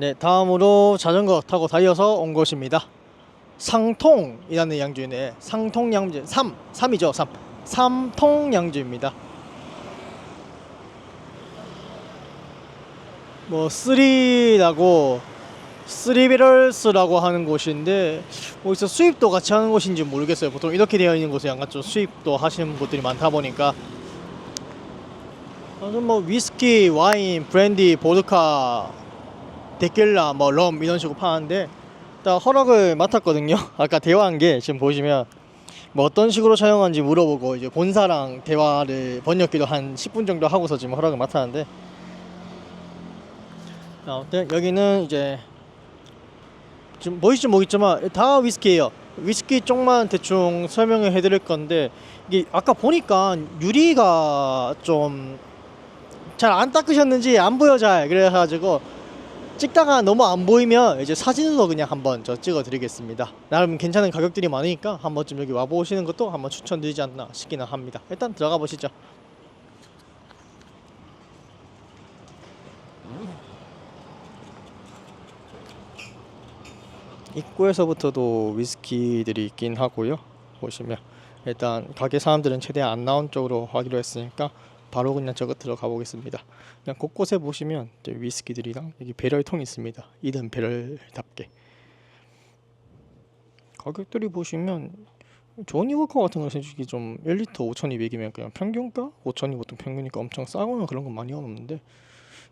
네, 다음으로 자전거 타고 다이어서 온 곳입니다. 상통이라는 양주네. 상통 양주 3, 3이죠. 3. 삼통 양주입니다. 뭐 쓰리라고 쓰리비럴스라고 하는 곳인데 어디서 수입도 같이 하는 곳인지 모르겠어요. 보통 이렇게 되어 있는 곳에 약간 좀 수입도 하시는 분들이 많다 보니까 아주 뭐 위스키, 와인, 브랜디, 보드카, 데킬라, 뭐 럼 이런 식으로 파는데 딱 허락을 맡았거든요. 아까 대화한 게 지금 보시면 뭐 어떤 식으로 촬영하는지 물어보고 이제 본사랑 대화를 번역기도 한 10분 정도 하고서 지금 허락을 맡았는데 아무튼 여기는 이제 지금 보이실지 모르겠지만 다 위스키예요. 위스키 쪽만 대충 설명을 해드릴 건데 이게 아까 보니까 유리가 좀 잘 안 닦으셨는지 안 보여 잘 그래가지고 찍다가 너무 안 보이면 이제 사진으로 그냥 한번 저 찍어 드리겠습니다. 나름 괜찮은 가격들이 많으니까 한 번쯤 여기 와 보시는 것도 한번 추천드리지 않나 싶기는 합니다. 일단 들어가 보시죠. 입구에서부터도 위스키들이 있긴 하고요. 보시면 일단 가게 사람들은 최대한 안 나온 쪽으로 하기로 했으니까 바로 그냥 저거 들어가 보겠습니다. 그냥 곳곳에 보시면 위스키들이랑 여기 배럴 통이 있습니다. 이든 배럴답게 가격들이 보시면 조니 워커 같은 거 솔직히 좀 1리터 5,200이면 그냥 평균가 5,000이 보통 평균이니까 엄청 싸거나 그런 건 많이 없는데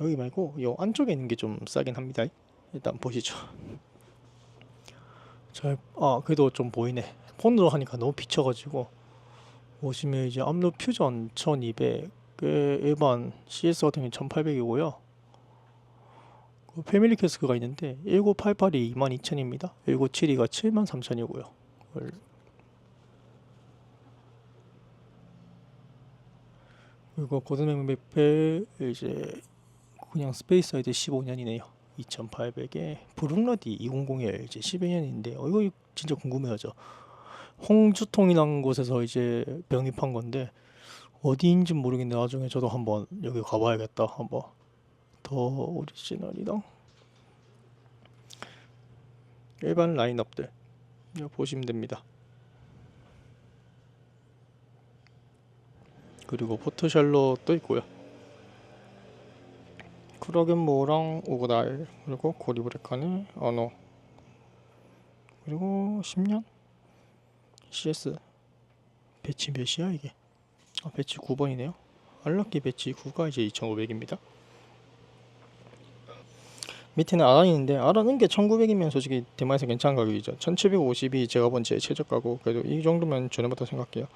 여기 말고 요 안쪽에 있는 게 좀 싸긴 합니다. 일단 보시죠. 잘, 아 그래도 좀 보이네. 폰으로 하니까 너무 비쳐가지고 보시면 이제 압록 퓨전 1200, 그 일반 CS 같은 경우는 1800이고요. 그 패밀리 캐스크가 있는데 1988이 22,000입니다. 1972가 73,000이고요. 그리고 고든맥 맥페 이제 그냥 스페이스 아이드 15년이네요. 2800에 브룩러디 2001 이제 12년인데 어 이거 진짜 궁금해요 저 홍주통이라는 곳에서 이제 병립한 건데 어디인지 모르겠는데 나중에 저도 한번 여기 가봐야겠다. 한번. 더 오리지널이랑 일반 라인업들. 보시면 됩니다. 그리고 포트샬롯도 있고요. 크라겐모랑 오그다일 그리고 고리브레칸의 언어 그리고 10년? CS 배치 몇이야 이게 아, 배치 9번이네요. 알락기 배치 9가 이제 2500입니다. 밑에는 아란이 있는데 아란은 게 1900이면 솔직히 대만에서 괜찮은 가격이죠. 1750이 제가 본 제 최저가고 그래도 이 정도면 저렴하다 생각해요.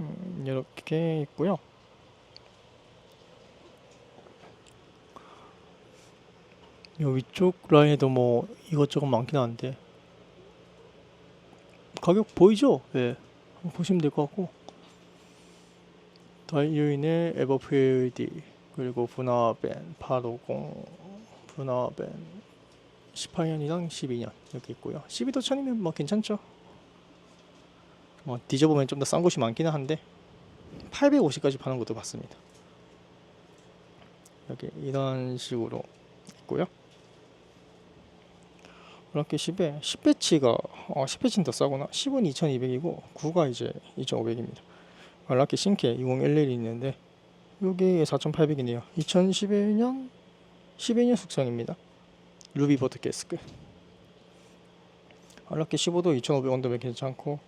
음, 이렇게 있고요. 요 위쪽 라인에도 뭐 이것저것 많긴 한데 가격 보이죠? 예. 한번 보시면 될 것 같고. 다이유인의 에버필드 그리고 분화벤 850 분화벤 18년이랑 12년 이렇게 있고요. 12도 천이면 뭐 괜찮죠? 뭐 뒤져보면 좀 더 싼 곳이 많기는 한데 850까지 파는 것도 봤습니다. 여기 이런 식으로 있고요 이렇게 10에 10배치가 어, 10배치는 더 싸구나. 10은 2200이고 9가 이제 2500입니다. 락키 신케 2011이 있는데 요게 4800이네요. 2011년 12년 숙성입니다. 루비 버드 게스크. 알라키 15도 2500원도면 괜찮고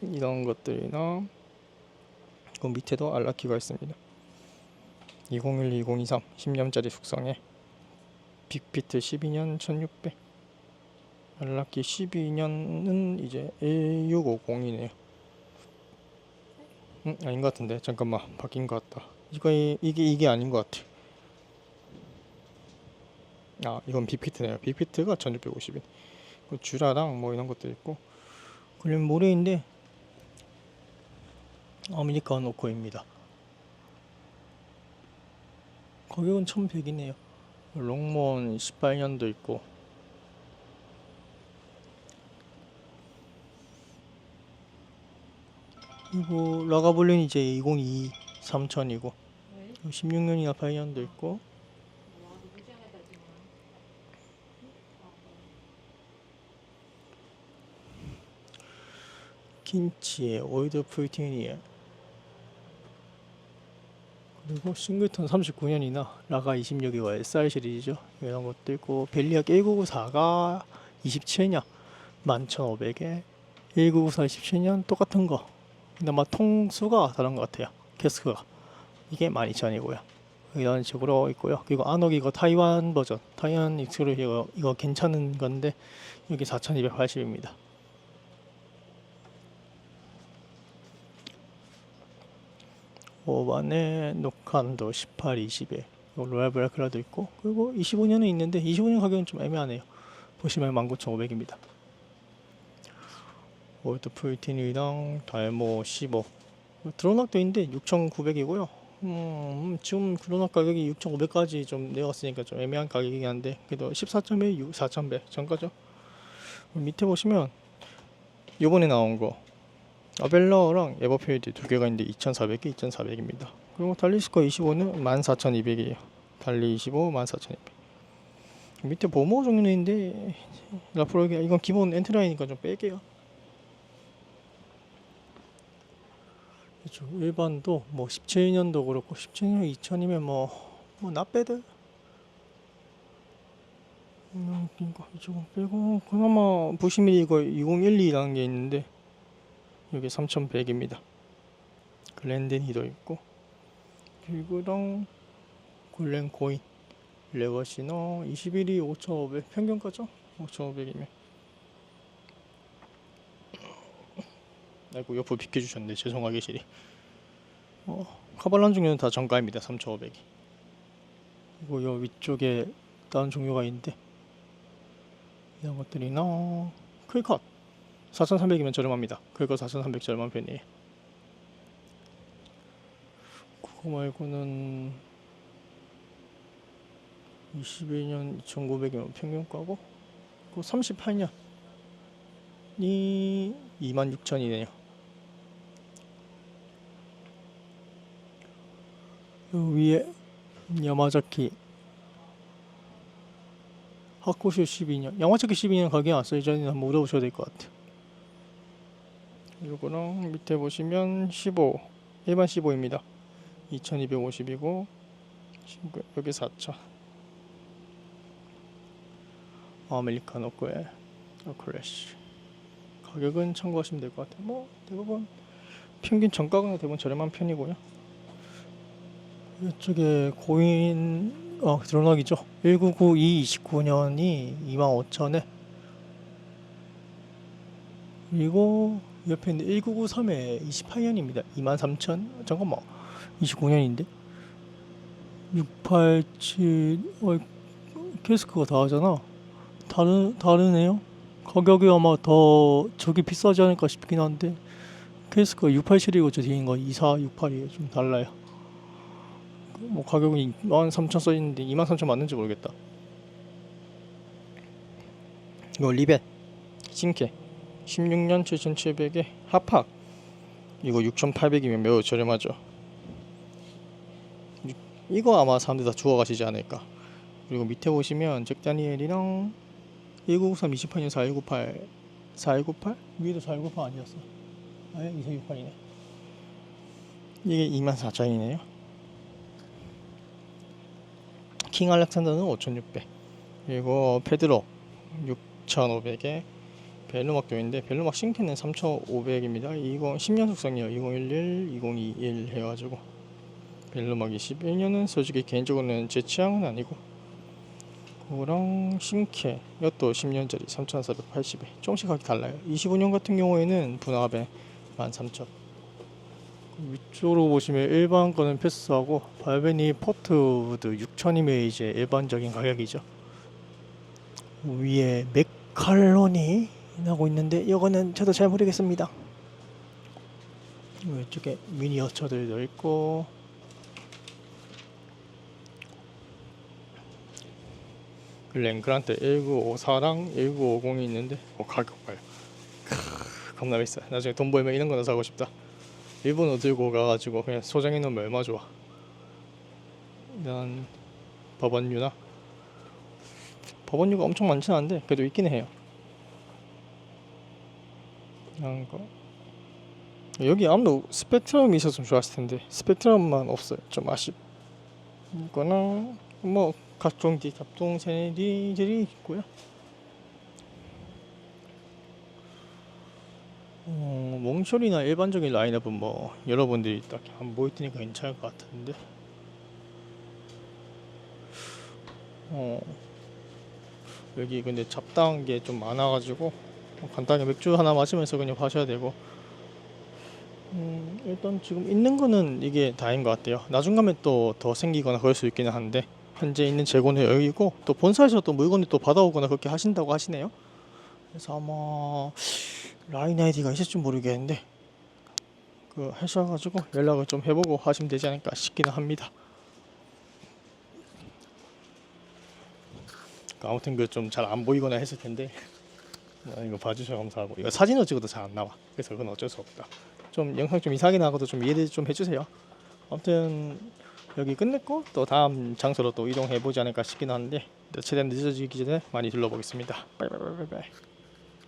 이런 것들이나 그 밑에도 알라키가 있습니다. 2012, 2023 10년짜리 숙성에 빅피트 12년 1600 알라키 12년은 이제 1650이네요. 음, 아닌 것 같은데. 잠깐만 바뀐 것 같다. 이거 이- 이게 이게 아닌 것 같아. 아 이건 빅피트네요. 빅피트가 1650인. 그 주라랑 뭐 이런 것도 있고. 그림 모래인데 아메리카노 코입니다. 가격은 1100이네요 롱몬 18년도 있고. 그리고 라가블린 이제 2022 3000이고. 16년이나 파이언도 있고. 킨치에 오이드 프리티니에 그리고 싱글턴 39년이나 라가 26이와 SR 시리즈죠. 이런 것도 있고 벨리아 1994가 27년 11,500에 1994 27년 똑같은 거. 근데 아마 통수가 다른 것 같아요. 캐스크가. 이게 12,000이고요. 이런 식으로 있고요. 그리고 아녹 이거 타이완 버전. 타이완 익스로 이거, 이거 괜찮은 건데 여기 4,280입니다 오반에 노칸도 18, 20에 로얄 브레클라도 있고 그리고 25년은 있는데 25년 가격은 좀 애매하네요. 보시면 19,500입니다. 올드 프리티니랑 달모 15 드론학도 있는데 6,900이고요. 음, 지금 드론학 가격이 6,500까지 좀 내려갔으니까 좀 애매한 가격이긴 한데 그래도 14.1, 4,100 정가죠? 밑에 보시면 요번에 나온 거 아벨라랑 에버필드 두 개가 있는데 2,400개, 2,400입니다. 그리고 달리스코 25는 14,200이에요. 달리 25, 14,200. 밑에 보모 앞으로 이게- 이건 기본 엔트라이니까 좀 뺄게요. 그렇죠. 일반도 뭐 17년도 그렇고 17년 2000이면 뭐뭐 나빼드 이쪽은 빼고 그나마 부시밀 이거 2012라는 게 있는데 여기 3100입니다. 글렌데니도 있고 그리고랑 골렌 코인 레거시너 21이 5,500 평균가죠? 5,500이면. 아이고 옆으로 비켜주셨네. 죄송하게 시리 어, 카발란 종류는 다 정가입니다. 3,500이. 그리고 요 위쪽에 다른 종류가 있는데 이런 것들이나 클컷 4,300이면 저렴합니다. 그거 4,300 저렴한 편이에요. 그거 말고는 22년 2,900이면 평균가고 그 38년이 26,000이네요. 요 위에 야마자키 하쿠쇼 12년 야마자키 12년 가격이 안 써요. 전에 한번 물어보셔야 될 것 같아요. 요거랑 밑에 보시면 15 일반 15입니다. 2250이고 여기 4000 아메리카노 거에 클래시. 가격은 참고하시면 될 것 같아요. 뭐 대부분 평균 정가가 대부분 저렴한 편이고요. 이쪽에 고인 어 드론학이죠. 1992 29년이 25,000에. 그리고 옆에 있는 1993에 28년입니다. 23,000 잠깐만 29년인데 687 어, 캐스크가 다 하잖아. 다른 다르네요. 가격이 아마 더 저기 비싸지 않을까 싶긴 한데 캐스크가 687이고 저 뒤인 거 2468이에요. 좀 달라요. 뭐 가격은 13,000 써있는데 23,000 맞는지 모르겠다. 이거 리벳 신캐 16년 7,700에 합학 이거 6,800이면 매우 저렴하죠. 이- 이거 아마 사람들 다 주워가시지 않을까. 그리고 밑에 보시면 잭 다니엘이랑 1993 28년 4198 4198 위에도 4198 아니었어. 아예 2468이네. 이게 24,000이네요. 킹 알렉산더는 5,600 그리고 페드로 6,500에 벨루막도 있는데 벨루막 싱크는 3,500입니다. 이거 10년 숙성이요. 2011, 2021 해가지고 벨루막 21년은 솔직히 개인적으로는 제 취향은 아니고 그거랑 싱케 이것도 10년짜리 3,480에 조금씩 가격 달라요. 25년 같은 경우에는 분합에 13,000 위쪽으로 보시면 일반 거는 패스하고 발베니 포트도 6,000이면 이제 일반적인 가격이죠. 위에 맥 칼로니 나고 있는데 이거는 저도 잘 모르겠습니다. 이쪽에 미니어처들도 있고 랭그란트 1954랑 1950이 있는데 어, 가격 봐요. 크, 겁나 비싸. 나중에 돈 벌면 이런 거나 사고 싶다. 일본어 들고 가가지고 그냥 소장해 놓으면 얼마 좋아. 이런 법원유나 법원유가 엄청 많지는 않은데 그래도 있긴 해요. 이런 거 여기 아무도 스펙트럼이 있었으면 좋았을 텐데 스펙트럼만 없어요. 좀 아쉽. 이거는 뭐 각종 디 잡동 세디들이 있고요. 어, 몽쇼리나 일반적인 라인업은 뭐 여러분들이 딱히 안 보일 테니까 괜찮을 것 같은데. 어 여기 근데 잡다한 게 좀 많아가지고 뭐 간단하게 맥주 하나 마시면서 그냥 하셔야 되고. 음, 일단 지금 있는 거는 이게 다인 것 같아요. 나중 가면 또 더 생기거나 그럴 수 있기는 한데 현재 있는 재고는 여기고 또 본사에서 또 물건을 또 받아오거나 그렇게 하신다고 하시네요. 그래서 아마 라인 아이디가 있을지 모르겠는데 그 하셔가지고 연락을 좀 해보고 하시면 되지 않을까 싶기는 합니다. 그 아무튼 그 좀 잘 안 보이거나 했을 텐데 아, 이거 봐주셔서 감사하고 이거 사진을 찍어도 잘 안 나와. 그래서 그건 어쩔 수 없다. 좀 영상 좀 이상하게 나가도 좀 이해 좀 해주세요. 아무튼 여기 끝냈고 또 다음 장소로 또 이동해 보지 않을까 싶긴 한데 최대한 늦어지기 전에 많이 둘러보겠습니다. 바이바이바이바이.